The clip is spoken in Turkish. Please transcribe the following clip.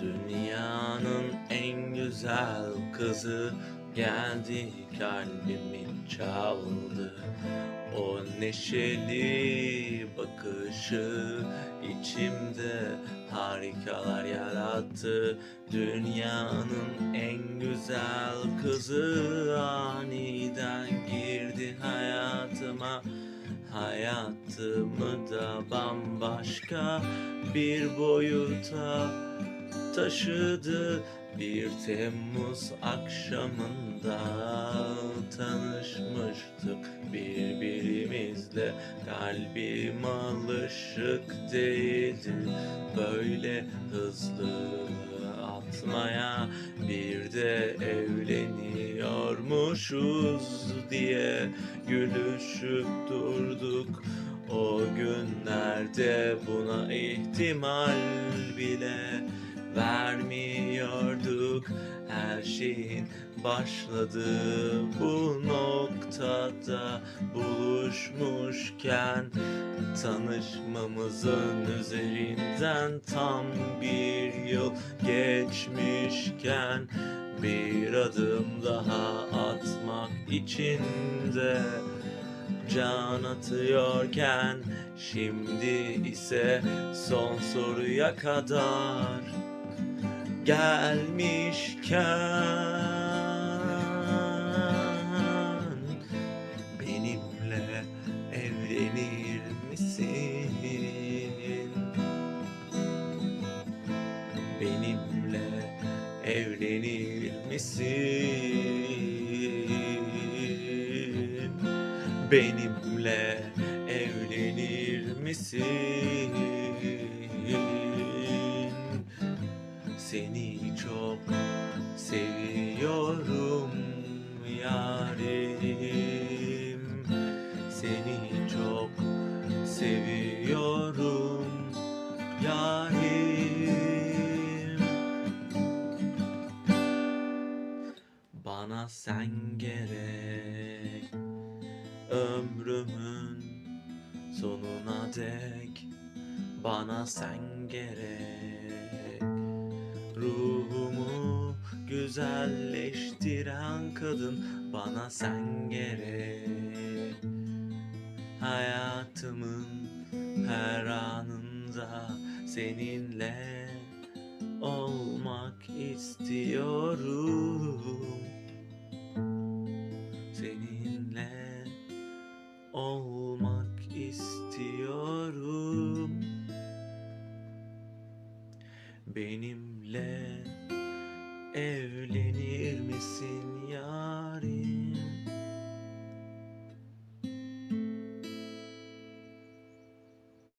Dünyanın en güzel kızı geldi kalbimi çaldı. O neşeli bakışı içimde harikalar yarattı. Dünyanın en güzel kızı aniden girdi hayatıma. Hayatımı da bambaşka bir boyuta taşıdı. Bir Temmuz akşamında tanışmıştık birbirimizle. Kalbim alışık değildi. Böyle hızlı atmaya bir de evleniyormuşuz diye gülüşüp durduk. O günlerde buna ihtimal bile vermiyorduk. Her şeyin başladığı bu noktada. Buluşmuşken tanışmamızın üzerinden tam bir yıl geçmişken bir adım daha atmak için de can atıyorken şimdi ise son soruya kadar gelmişken benimle evlenir misin? Benimle evlenir misin? Benimle evlenir misin? Seni çok seviyorum yarim. Seni çok seviyorum yarim. Bana sen gerek ömrümün sonuna dek. Bana sen gerek güzelleştiren kadın Bana sen gerek. Hayatımın her anında seninle olmak istiyorum. Seninle olmak istiyorum. Benimle Evlenir misin yarim?